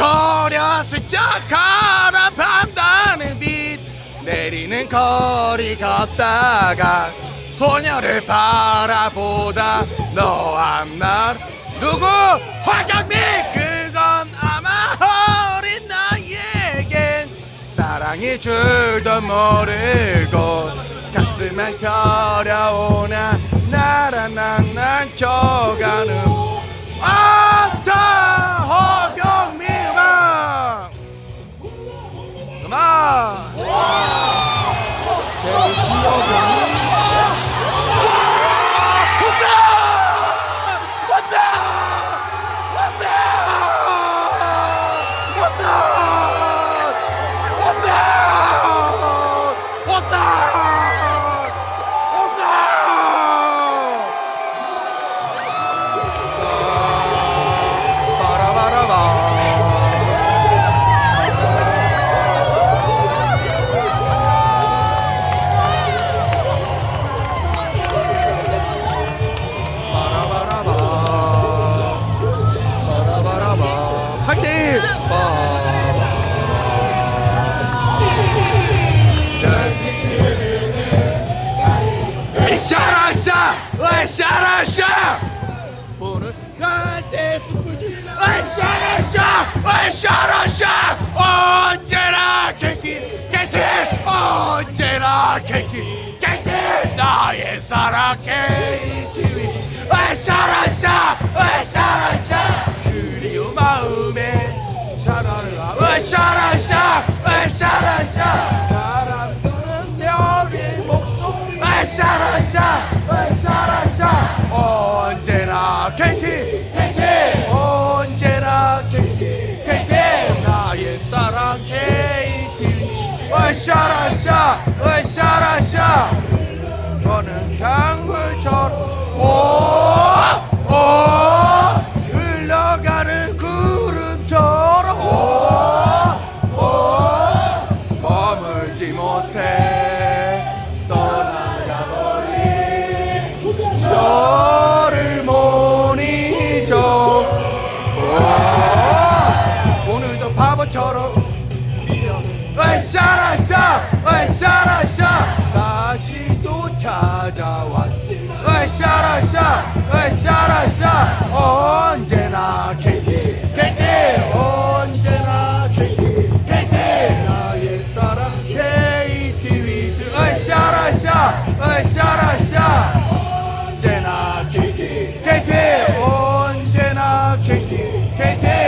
거려 슬쩍 걸어 밤다는 빛. 내리는 거리 걷다가 소녀를 바라보다 너한 날 누구? 화경미 그건 아마 어린 나에겐 사랑이 줄도 모르고 가슴만 저려오나 Aşağı aşağı! Aşağı aşağı! Bunu kante sukucuyla aşağı aşağı! Aşağı aşağı! Oncera keki! Keki! Oncera keki! Keki! Daye sara keki! Aşağı aşağı! Aşağı aşağı! Yürüyüm ağıme! Aşağı aşağı! Aşağı aşağı! Aşağı aşağı aşağı aşağı On cena keki keki On cena keki keki Naye saran keki Aşağı aşağı 바보처럼. 밀어 으쌰라쌰 으쌰라쌰 다시 또 찾아왔지. 으쌰라쌰 으쌰라쌰 언제나 KT KT 언제나 KT KT 나의 사랑 KT 위즈. 으쌰라쌰 으쌰라쌰 언제나 KT KT 언제나 KT KT